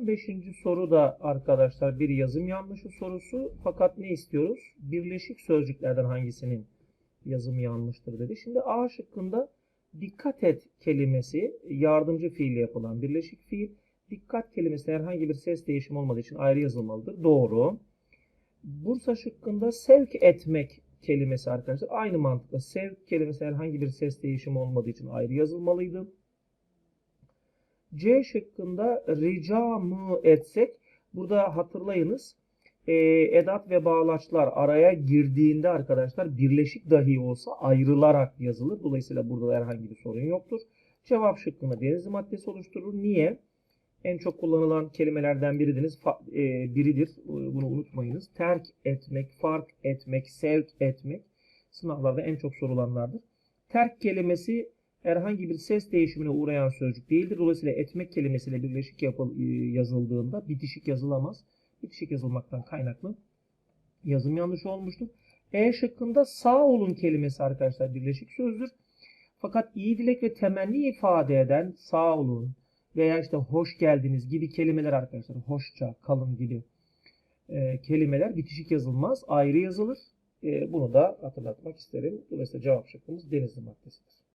15. soru da arkadaşlar bir yazım yanlışı sorusu. Fakat ne istiyoruz? Birleşik sözcüklerden hangisinin yazımı yanlıştır dedi. Şimdi A şıkkında dikkat et kelimesi yardımcı fiille yapılan birleşik fiil. Dikkat kelimesinde herhangi bir ses değişimi olmadığı için ayrı yazılmalıdır. Doğru. Bursa şıkkında sevk etmek kelimesi arkadaşlar aynı mantıkla sevk kelimesi herhangi bir ses değişimi olmadığı için ayrı yazılmalıydı. C şıkkında rica mı etsek burada hatırlayınız e, edat ve bağlaçlar araya girdiğinde arkadaşlar birleşik dahi olsa ayrılarak yazılır. Dolayısıyla burada da herhangi bir sorun yoktur. Cevap şıkkını denizli maddesi oluşturur. Niye? En çok kullanılan kelimelerden biridiniz, e, biridir. Bunu unutmayınız. Terk etmek, fark etmek, sevk etmek sınavlarda en çok sorulanlardır. Terk kelimesi herhangi bir ses değişimine uğrayan sözcük değildir. Dolayısıyla etmek kelimesiyle birleşik yapıl, e, yazıldığında bitişik yazılamaz. Bitişik yazılmaktan kaynaklı yazım yanlışı olmuştur. E şıkkında sağ olun kelimesi arkadaşlar birleşik sözdür. Fakat iyi dilek ve temenni ifade eden sağ olun veya işte hoş geldiniz gibi kelimeler arkadaşlar hoşça kalın gibi e, kelimeler bitişik yazılmaz ayrı yazılır. E, bunu da hatırlatmak isterim. Dolayısıyla cevap şıkkımız denizli maddesidir.